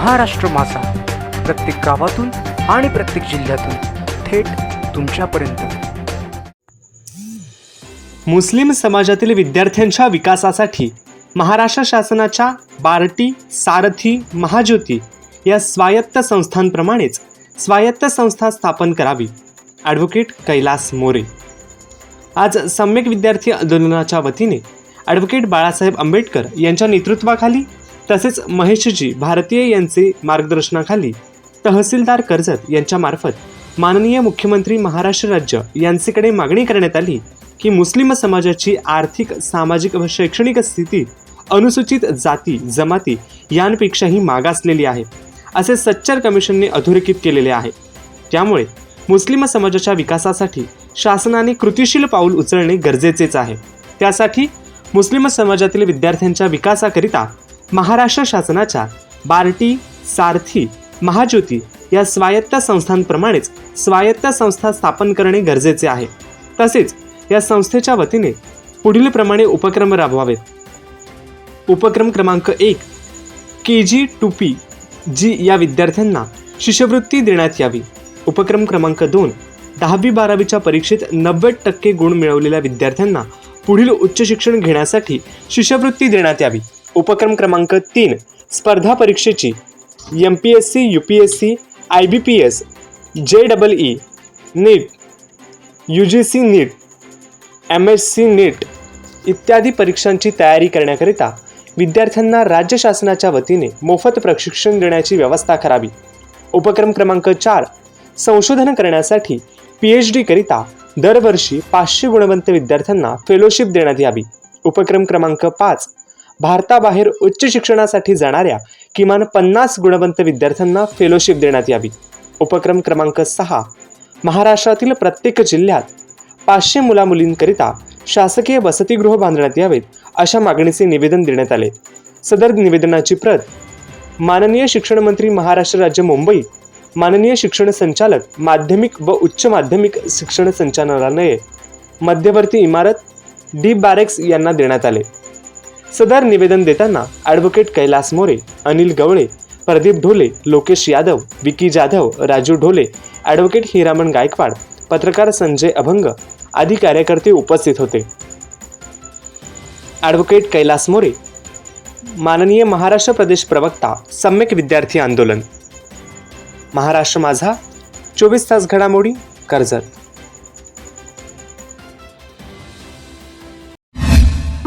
महाराष्ट्र मासा प्रत्येक गावातून आणि प्रत्येक जिल्ह्यातून थेट तुमच्यापर्यंत. मुस्लिम समाजातील विद्यार्थ्यांच्या विकासासाठी महाराष्ट्र शासनाच्या बार्टी सारथी महाज्योती या स्वायत्त संस्थांप्रमाणेच स्वायत्त संस्था स्थापन करावी. ॲडव्होकेट कैलास मोरे. आज सम्यक विद्यार्थी आंदोलनाच्या वतीने ॲडव्होकेट बाळासाहेब आंबेडकर यांच्या नेतृत्वाखाली तसेच महेशजी भारतीय यांचे मार्गदर्शनाखाली तहसीलदार कर्जत यांच्यामार्फत माननीय मुख्यमंत्री महाराष्ट्र राज्य यांचेकडे मागणी करण्यात आली की मुस्लिम समाजाची आर्थिक सामाजिक व शैक्षणिक स्थिती अनुसूचित जाती जमाती यांपेक्षाही मागासलेली आहे असे सच्चर कमिशनने अधोरेखित केलेले आहे. त्यामुळे मुस्लिम समाजाच्या विकासासाठी शासनाने कृतिशील पाऊल उचलणे गरजेचेच आहे. त्यासाठी मुस्लिम समाजातील विद्यार्थ्यांच्या विकासाकरिता महाराष्ट्र शासनाच्या बार्टी सारथी महाज्योती या स्वायत्त संस्थांप्रमाणेच स्वायत्त संस्था स्थापन करणे गरजेचे आहे. तसेच या संस्थेच्या वतीने पुढीलप्रमाणे उपक्रम राबवावेत. उपक्रम क्रमांक एक के जी टू पी जी या विद्यार्थ्यांना शिष्यवृत्ती देण्यात यावी. उपक्रम क्रमांक दोन दहावी बारावीच्या परीक्षेत नव्वद टक्के गुण मिळवलेल्या विद्यार्थ्यांना पुढील उच्च शिक्षण घेण्यासाठी शिष्यवृत्ती देण्यात यावी. उपक्रम क्रमांक तीन स्पर्धा परीक्षेची M P S C U P S C I B P S J double E NEET U G C NEET M S C NEET इत्यादी परीक्षांची तयारी करण्याकरिता विद्यार्थ्यांना राज्य शासनाच्या वतीने मोफत प्रशिक्षण देण्याची व्यवस्था करावी. उपक्रम क्रमांक चार संशोधन करण्यासाठी पी एच डीकरिता दरवर्षी पाचशे गुणवंत विद्यार्थ्यांना फेलोशिप देण्यात यावी. उपक्रम क्रमांक पाच भारताबाहेर उच्च शिक्षणासाठी जाणाऱ्या किमान पन्नास गुणवंत विद्यार्थ्यांना फेलोशिप देण्यात यावी. उपक्रम क्रमांक सहा महाराष्ट्रातील प्रत्येक जिल्ह्यात पाचशे मुलामुलींकरिता शासकीय वसतिगृह बांधण्यात यावेत अशा मागणीचे निवेदन देण्यात आले. सदर निवेदनाची प्रत माननीय शिक्षण मंत्री महाराष्ट्र राज्य मुंबई माननीय शिक्षण संचालक माध्यमिक व उच्च माध्यमिक शिक्षण संचालनालय मध्यवर्ती इमारत डी बॅरेक्स यांना देण्यात आले. सदर निवेदन देताना ॲडव्होकेट कैलास मोरे अनिल गवळे प्रदीप ढोले लोकेश यादव विकी जाधव राजू ढोले ॲडव्होकेट हिरामण गायकवाड पत्रकार संजय अभंग आदी कार्यकर्ते उपस्थित होते. ॲडव्होकेट कैलास मोरे माननीय महाराष्ट्र प्रदेश प्रवक्ता सम्यक विद्यार्थी आंदोलन. महाराष्ट्र माझा चोवीस तास घडामोडी कर्जत.